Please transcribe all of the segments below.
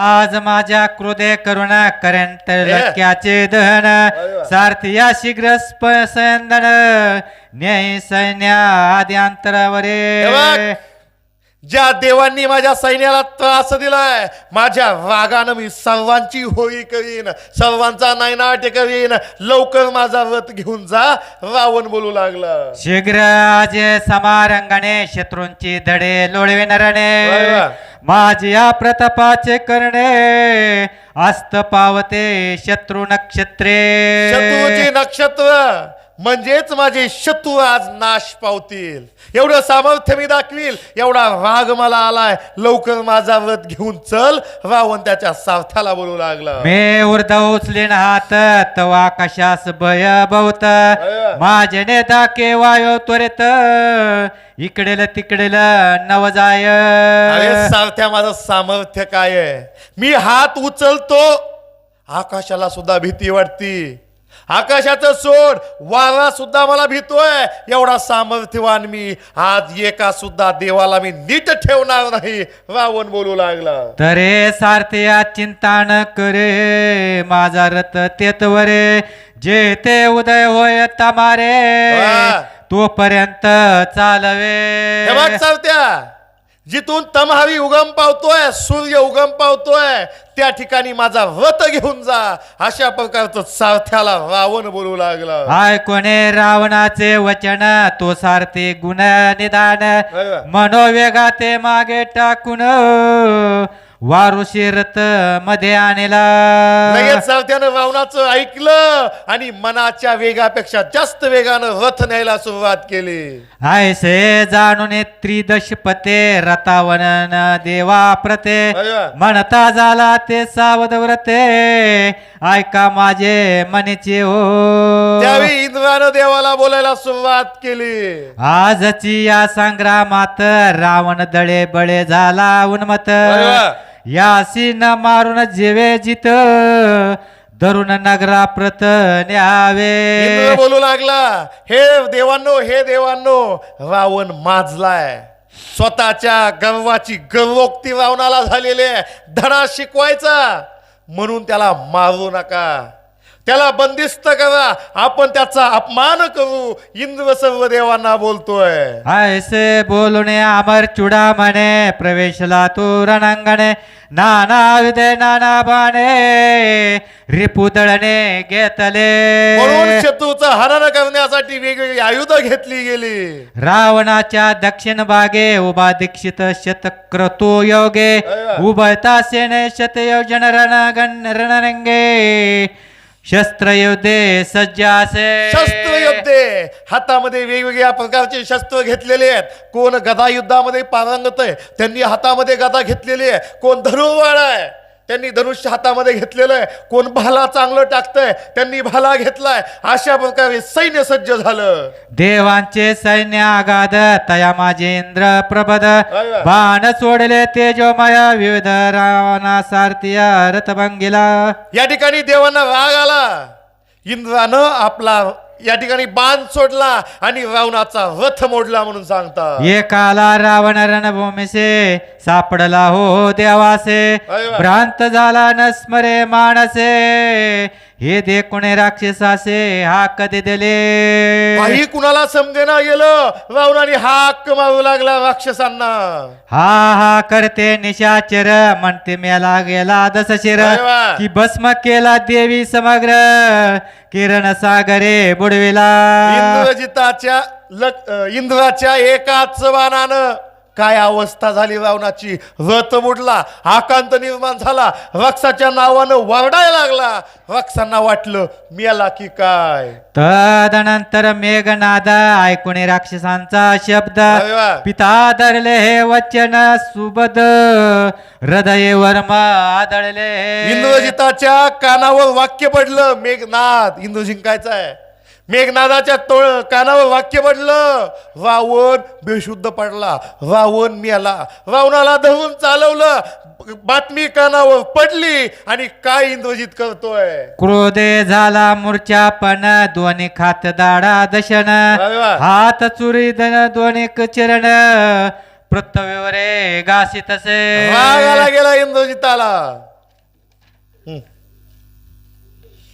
आज माझ्या क्रोधे करुणा करेंत लक्याचे दहन. सारथिया शीघ्र स्पंदन न्याय सैन्य आदी अंतरावरे ज्या देवांनी माझ्या सैन्याला त्रास दिलाय माझ्या रागानं मी सर्वांची होळी करीन सर्वांचा नायनाट करीन लवकर माझा रथ घेऊन जा रावण बोलू लागला. शीघ्र आज समारंगाने शत्रूंची धडे लोळवे माझ्या माझी या प्रतापाचे करणे अस्त पावते शत्रु नक्षत्रे. शत्रूची नक्षत्र. म्हणजेच माझे शत्रू आज नाश पावतील. एवढं सामर्थ्य मी दाखवील एवढा राग मला आलाय. लवकर माझा रथ घेऊन चल रावण त्याच्या सारथ्याला बोलू लागला. मे उर्ध उचलीन हात तवा कशास भय बहुत अय्या. माझे नेता के वायो त्वरित. इकडेल तिकडेल नव जाय अरे सारथ्या माझं सामर्थ्य काय आहे? मी हात उचलतो आकाशाला सुद्धा भीती वाटती. आकाशाचं सोड. वारा सुद्धा मला भीतोय. एवढा सामर्थ्यवान मी. आज एका सुद्धा देवाला मी नीट ठेवणार नाही. रावण बोलू लागला. तरे सारथ्या चिंता न करे. माझा रथ तेतवरे जे ते उदय होय तमारे. तोपर्यंत हे बघ चालवे सारथ्या. जिथून तमहावी उगम पावतोय सूर्य उगम पावतोय त्या ठिकाणी माझा रथ घेऊन जा अशा प्रकारचं सारथ्याला रावण बोलू लागला हाय कोणे रावणाचे वचन तो सारथे गुण निदान वा. मनोवेगाते मागे टाकून वारू शिरत मध्ये आणला. लगेच रावणाचं ऐकलं आणि मनाच्या वेगापेक्षा जास्त वेगानं रथ न्यायला सुरुवात केली. ऐसे जाणून त्रिदशपते रतावनन देवा प्रते. म्हणता झाला ते सावध व्रते. ऐका माझे मनीचे हो. त्यावेळी इंद्रानं देवाला बोलायला सुरुवात केली. आजची या संग्रामात रावण दळे बळे झाला उन्मत. यासी न मारून जेवे जित धरून नगरा प्रत इंद्र न्यावे बोलू लागला हे देवांनो हे देवांनो रावण माजलाय. स्वतःच्या गर्वाची गर्वोक्ती रावणाला झालेली आहे. धडा शिकवायचा. म्हणून त्याला मारू नका. त्याला बंदिस्त करा. आपण त्याचा अपमान करू. इंद्र सर्व देवांना बोलतोय. ऐसे बोलणे अमर चुडामणे प्रवेशला तू रणांगणे नाना विदे नाना बाणे रिपुदळणे घेतले. म्हणून शत्रूचं हनन करण्यासाठी वेगवेगळी आयुध घेतली गेली. रावणाच्या दक्षिण भागे उभा दीक्षित शतक्रतू योगे. उभयता सेने शतयोजन रणगण रणरंगे. शस्त्रयुद्धे सज्ज असे शस्त्र युद्धे हातामध्ये वेगवेगळ्या प्रकारचे शस्त्र घेतलेले आहेत. कोण गदा युद्धामध्ये पारंगत आहे त्यांनी हातामध्ये गदा घेतलेली आहे. कोण धनुर्वाळ आहे. त्यांनी धनुष्य हातामध्ये घेतलेलं आहे. कोण भाला चांगलं टाकतंय त्यांनी भाला घेतलाय. अशा प्रकारे सैन्य सज्ज झालं. देवांचे सैन्य आगाध तया माझे इंद्र प्रबद. बाण सोडले तेजोमय विविध रावणा सारथिया रथभंगीला. या ठिकाणी देवांना राग आला. इंद्रानं आपला या ठिकाणी बाण सोडला आणि रावणाचा रथ मोडला म्हणून सांगतात. एकाला रावण रणभूमीसे सापडला हो देवासे. भ्रांत झाला नस्मरे माणसे. हे देखुणे राक्षसासे हा कधी दिले. काही कुणाला समजेना गेलं रावणाने हाक मारू लागला राक्षसांना. हा हा करते निशाचर म्हणते मेला गेला दस शिर. अरे वा. की भस्म केला देवी समग्र किरण सागरे बुडविला. इंद्रजिताच्या लक अ, इंद्राच्या एकाच बाणानं काय अवस्था झाली रावणाची? रथ मुडला आकांत निर्माण झाला रक्षाच्या नावानं वरडायला लागला. रक्षांना वाटलं मेला की काय? तदनंतर मेघनाद ऐकून राक्षसांचा शब्द अरे वा. पिता धरले हे वचन सुबद हृदय वर्म आदळले. इंद्रजिताच्या कानावर वाक्य पडलं मेघनाद इंद्र जिंकायचा आहे. मेघनादाच्या तोळ कानावर वाक्य पडलं. रावण बेशुद्ध पडला. रावण मेला. रावणाला धरून चालवलं. बातमी कानावर पडली आणि काय इंद्रजित करतोय? क्रोधे झाला मूर्छा पण दोन्ही खात दाडा दशन. हात चुरी धन दोन्ही चरण पृथ्वीवरे गासित राग आला से गेला इंद्रजिताला.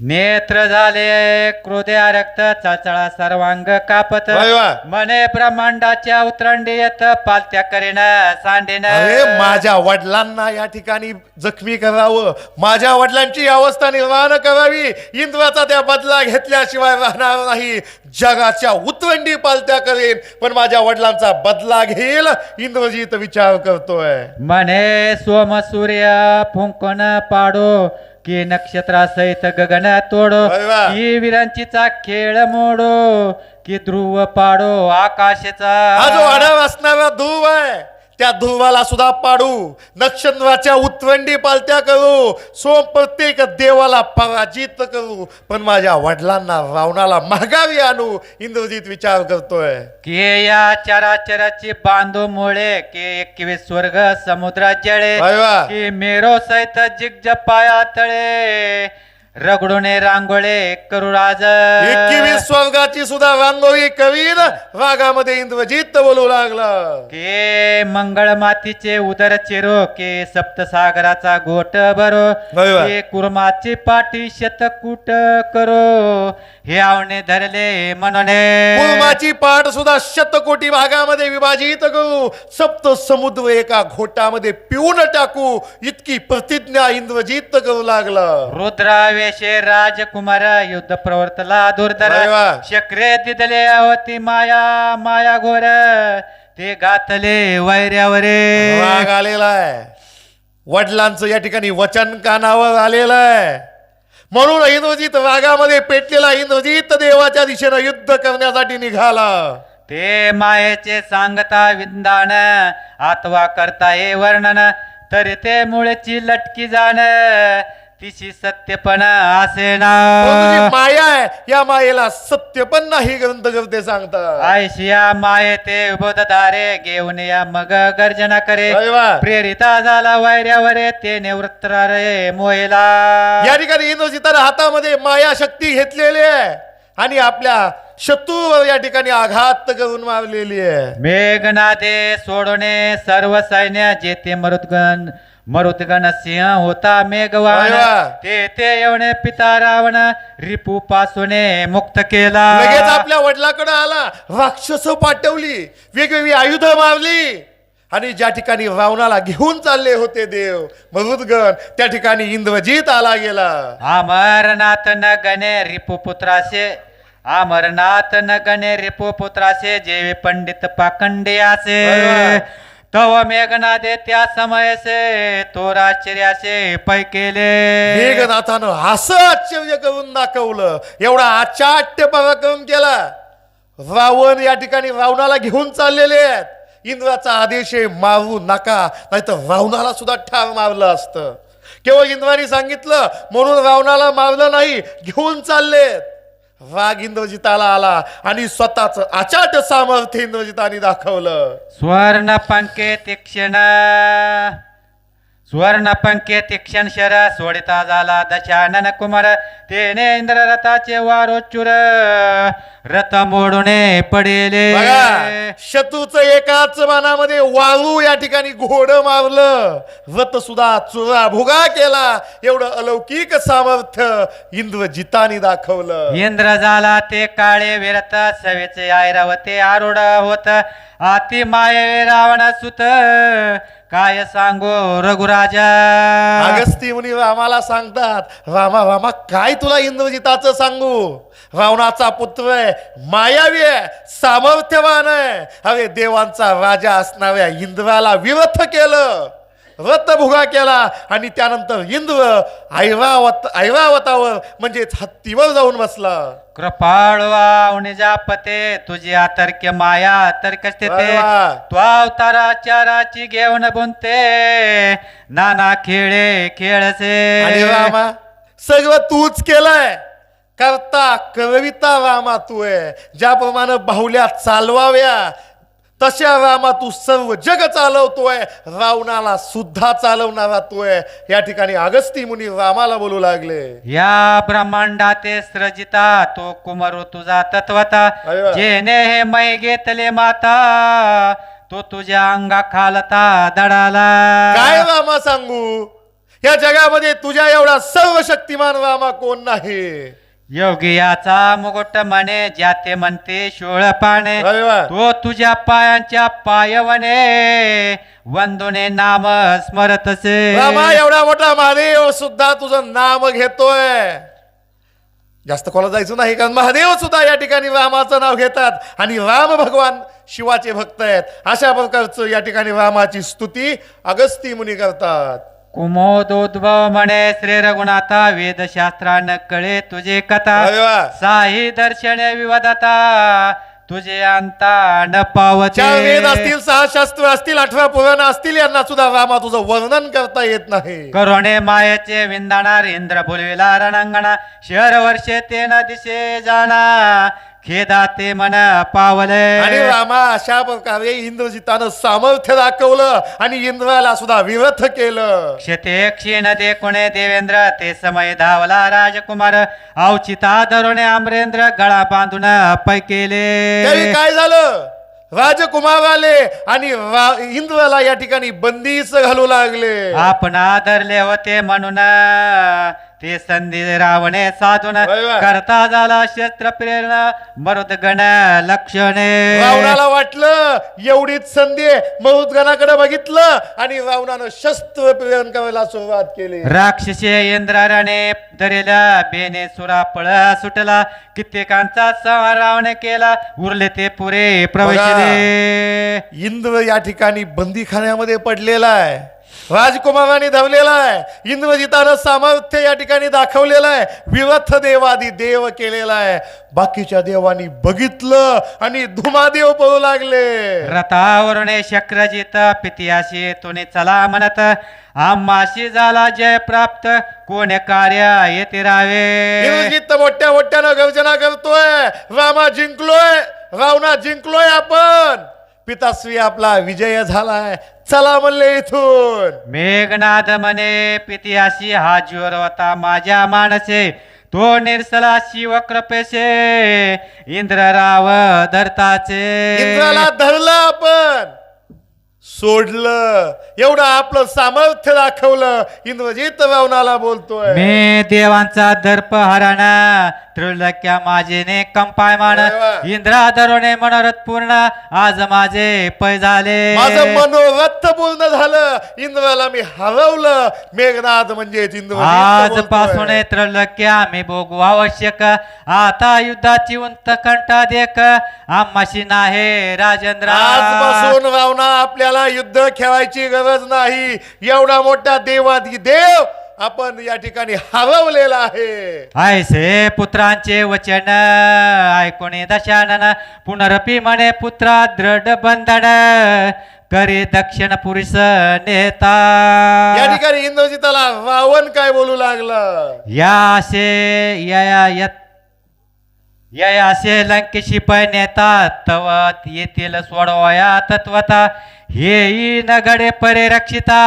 नेत्र झाले क्रोध्या रक्त चळचळा सर्वांग कापत. वा. मने ब्रह्मांडाच्या उतरंडी येत पालत्या करीन सांडेन. अरे माझ्या वडिलांना या ठिकाणी जखमी करावं. माझ्या वडिलांची अवस्था निर्माण करावी. इंद्राचा त्या बदला घेतल्याशिवाय राहणार नाही. जगाच्या उतवंडी पालत्या करेन पण माझ्या वडिलांचा बदला घेईल इंद्रजीत विचार करतोय. मने सोम सूर्य फुंकन पाडो. की नक्षत्रा सहित गगन तोडो अरे वा. की विरांचीचा खेळ मोडो की ध्रुव पाडो आकाशाचा हा जो आढाव असणारा ध्रुव आहे त्या ध्रुवाला सुद्धा पाडू. नक्षत्राच्या उतवंडी पालत्या करू. सोम प्रत्येक देवाला पराजित करू. पण माझ्या वडिलांना रावणाला मागावी आणू इंद्रजीत विचार करतोय. की या चराचराची बांधो मुळे की एकवीस स्वर्ग समुद्रात जळे अरे वा. की मेरो सहित जिग पाया तळे. रगडोने रांगोळे करू राज एकवीस स्वर्गाची सुद्धा रांगोळी कवीन रागामध्ये इंद्रजित बोलू लागला के मंगळ मातीचे उदर चिरो के सप्तसागराचा गोट वा. के कुर्माची पाठी शतकूट करो हे आवणे धरले म्हणणे कुर्माची पाठ सुद्धा शतकोटी भागामध्ये विभाजित करू सप्त समुद्र एका घोटामध्ये पिऊन टाकू. इतकी प्रतिज्ञा इंद्रजित करू लागला. रुद्रावेशे राजकुमार युद्ध प्रवर्तला दुर्धर अरे वा. शक्रे दिदले होती माया माया घोर. ते गातले वैऱ्यावरे. राग आलेला आहे वडिलांचं या ठिकाणी वचन कानावर आलेलं आहे म्हणून इंद्रजित वाघामध्ये पेटलेला इंद्रजित देवाच्या दिशेनं युद्ध करण्यासाठी निघाला. ते मायेचे सांगता विंदान आतवा करता हे वर्णन तरी ते मुळची लटकी जाण. तिची सत्यपण असे पण तुझी ना माया आहे. या मायेला सत्य पण नाही ग्रंथ करते सांगतात आयशिया माये ते बोधधारे घेऊन या मग गर्जना करे. अरे वा. प्रेरिता झाला वैऱ्यावरे ते निवृत्त रे मोहिला या ठिकाणी इंद्रजिताने हातामध्ये माया शक्ती घेतलेली आहे. आणि आपल्या शत्रूवर या ठिकाणी आघात करून मारलेली आहे. मेघनादे सोडणे सर्व सैन्य जेथे मरुदगण. मरुदगण सिंह होता मेघवान. ते ते येवणे पिता रावण. रिपू पासूने मुक्त केला. लगेच आपल्या वडिलाकडे आला. राक्षस पाठवली. वेगवेगळी आयुध मारली. आणि ज्या ठिकाणी रावणाला घेऊन चालले होते देव मरुदगण त्या ठिकाणी इंद्रजित आला गेला. अमरनाथ न गणे रिपू पुत्रासे अमरनाथ न गणे रिपू पुत्रासे जेवे पंडित पाखंडे असे अरे वा. तव मेघनादे त्या समयसे तोराश्चर्यासे पै केले. मेघनाथानं असं आश्चर्य करून दाखवलं. एवढा आचाट्य पराक्रम केला. रावण या ठिकाणी रावणाला घेऊन चाललेले आहेत. इंद्राचा आदेश आहे मारू नका. नाहीतर रावणाला सुद्धा ठार मारलं असतं. केवळ इंद्राने सांगितलं म्हणून रावणाला मारलं नाही घेऊन चाललेत. राग इंद्रजिताला आला आणि स्वतःच अचाट सामर्थ्य इंद्रजिताने दाखवलं. स्वर्ण पंकेत क्षणा. स्वर्ण पंके तीक्षण शर सोडिता झाला दशानन कुमार तेने इंद्र रथाचे वारोच्चुर रथ मोडूने पडेले. शत्रूच एकाच बाणामध्ये वाळू या ठिकाणी घोड मारलं. रथ सुद्धा चुरा भुगा केला. एवढं अलौकिक सामर्थ्य इंद्रजिताने दाखवलं. इंद्र झाला ते काळे विरत सवेचे ऐरावते आरूढ होत. आती माये रावण सुत. काय सांगो रघुराजा? अगस्ती मुनी रामाला सांगतात रामा रामा काय तुला इंद्रजिताचं सांगू? रावणाचा पुत्र आहे मायावी आहे सामर्थ्यवान आहे. अरे देवांचा राजा असणाऱ्या इंद्राला विरथ केलं. रथ भुगा केला आणि त्यानंतर इंद्र ऐरावत ऐरावतावर म्हणजेच हत्तीवर जाऊन बसला. कृपाळवा जापते तुझी अतर्क्य माया तर्कस्थिते अरे वा. तो घेऊन बुनते नाना खेळे आणि खेळसे रामा सगळं तूच केलंय. करता कविता रामा तू आहे. ज्याप्रमाणे बाहुल्या चालवाव्या तशा रामा तू सर्व जग चालवतोय रावणाला सुद्धा चालवणारा तू आहे या ठिकाणी अगस्ती मुनी रामाला बोलू लागले. या ब्रह्मांडाते सृजिता तो कुमारो तुझा तत्वता. अरे वा. जेने हे मै घेतले माता तो तुझ्या अंगा खालता दडाला. काय रामा सांगू? या जगामध्ये तुझ्या एवढा सर्व शक्तिमान रामा कोण नाही? योगियाचा मुकुट म्हणे ज्याते म्हणते शोळ पाने अरे वा. तो तुझ्या पायांच्या पायवणे. वंदुने नाम स्मरतसे. रामा एवढा मोठा महादेव सुद्धा तुझं नाम घेतोय. जास्त खोला जायचं नाही कारण महादेव सुद्धा या ठिकाणी रामाचं नाव घेतात. आणि राम भगवान शिवाचे भक्त आहेत. अशा प्रकारचं या ठिकाणी रामाची स्तुती अगस्ती मुनी करतात. कुमोदोद्भव म्हणे श्री रघुनाथा वेदशास्त्रा न कळे तुझे कथा. अरे वा. साही दर्शन विवादता तुझे अंता न चार वेद पावते असतील सहा शास्त्र असतील अठरा पुराण असतील यांना सुद्धा रामा तुझं वर्णन करता येत नाही. करोणे मायेचे विंदाणार इंद्र बोलविला रणांगणा शहर वर्षे ते न दिसे जाणा. खेदा ते मन आणि पावले रामा अशा प्रकारे इंद्रजितानं सामर्थ्य दाखवलं आणि इंद्राला सुद्धा विरथ केलं. क्षते क्षीण दे कुणे देवेंद्र ते समय धावला राजकुमार. अवचिता धरुणे अमरेंद्र गळा बांधून पै केले. काय झालं? राजकुमार आले आणि रा- इंद्राला या ठिकाणी बंदीच घालू लागले. आपण आदरले होते म्हणून. ते संधी रावणे साधून वय वय. करता झाला शस्त्र प्रेरणा मरुद गण लक्षणे. रावणाला वाटलं एवढीच संधी आहे. मरुदगणाकडे बघितलं आणि रावणानं शस्त्र प्रेरण करायला सुरुवात केली. राक्षसे इंद्राने धरेला बेने सुरा पळ सुटला. कित्येकांचा संहार रावणे केला. उरले ते पुरे प्रवेशले इंद्र या ठिकाणी बंदीखान्यामध्ये पडलेला आहे. राजकुमाराने धावलेला आहे. इंद्रजितानं सामर्थ्य या ठिकाणी दाखवलेलं आहे. विवथ देवादी देव केलेला आहे. बाकीच्या देवांनी बघितलं आणि धुमादेव पळू लागले. रथावरून शक्रजित पितियाशी तुने चला म्हणत आम्हाशी झाला जय प्राप्त कोण कार्य येते रावे? इंद्रजित मोठ्या मोठ्यानं गर्जना करतोय. रामा जिंकलोय. रावणा जिंकलोय आपण. पिताश्री आपला विजय झालाय. चला म्हणले इथून. मेघनाद म्हणे पितियाशी हा ज्वर होता माझ्या मानसे तो निर्सला शिव कृपेशे इंद्रराव धरताचे. इंद्राला धरलं आपण. सोडलं. एवढं आपलं सामर्थ्य दाखवलं. इंद्रजित रावणाला बोलतोय. मे देवांचा दर्प हरण त्रिलक्या माझे ने कंपायमान अरे वा. इंद्रा धरोणे मनोरथ पूर्ण आज माझे पै झाले. माझं मनोरथ पूर्ण झालं इंद्राला मी हरवलं. मेघनाथ म्हणजे आज पासून त्रैलोक्या मी भोगू आवश्यक. आता युद्धाची उंत कंटा देख. आम्हाशी नाही राजेंद्र. आजपासून रावणा आपल्याला युद्ध खेळायची गरज नाही. एवढा मोठा देवादी देव आपण या ठिकाणी हरवलेला आहे. ऐसे पुत्रांचे वचन ऐकून दशानन पुनरपी म्हणे पुत्रा दृढ बंधन करे दक्षिण पुरुष नेता. या ठिकाणी इंद्रजिताला रावण काय बोलू लागला? या असे या या- यत- या या असे लंकेशी नेता तवत येतील सोडवया तत्वता. हे नगडे परिरक्षिता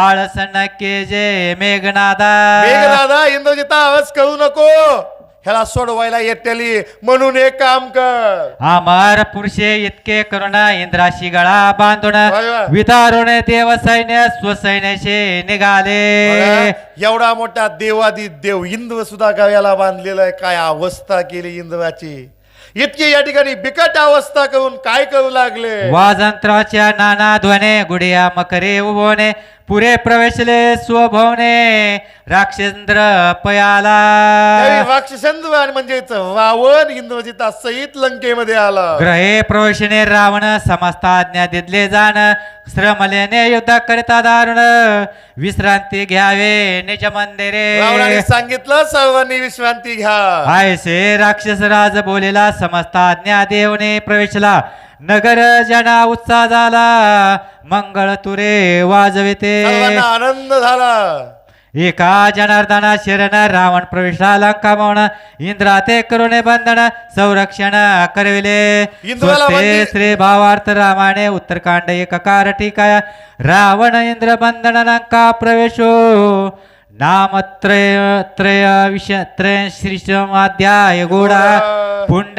आळस नके जे मेघनादा मेघनादा इंद्रजिता आवाज करू नको ह्याला सोडवायला येतेली म्हणून एक काम कर अमर पुरुषे इतके करुण इंद्राशी गळा बांधून वाय. विदारुण देव सैन्य स्वसैन्याशी निघाले बघा, एवढा मोठा देवादी देव इंद्र सुद्धा गव्याला बांधलेला आहे काय अवस्था केली इंद्राची इतकी या ठिकाणी बिकट अवस्था करून काय करू लागले? वाजंत्राच्या नाना ध्वने गुडिया मकरे उभोने पुरे प्रवेशले स्वभवने राक्षेंद्र पयाला. राक्षसेंद्र आणि म्हणजेच रावण इंद्रजिता सहित लंकेमध्ये आला. ग्रहे प्रवेशने रावण समस्त आज्ञा दिदले जाण. श्रमलेने युद्ध करिता दारुण. विश्रांती घ्यावे निज मंदिरे. सांगितलं सर्वांनी विश्रांती घ्या. आयसे राक्षस राज बोलेला समस्त आज्ञा देवने प्रवेशला. नगर जना उत्साह झाला. मंगळ तुरे वाजविते आनंद झाला. एका जनार्दना शरण रावण प्रवेशला लंका मौन इंद्रा ते करुणे बंधन संरक्षण करविले. स्वस्ते श्री भावार्थ रामाने उत्तरकांड एककार टीकाय रावण इंद्र बंधन लंका प्रवेशो. नाम त्रय त्रय विष त्रय श्री अध्याय गोडा. पुंड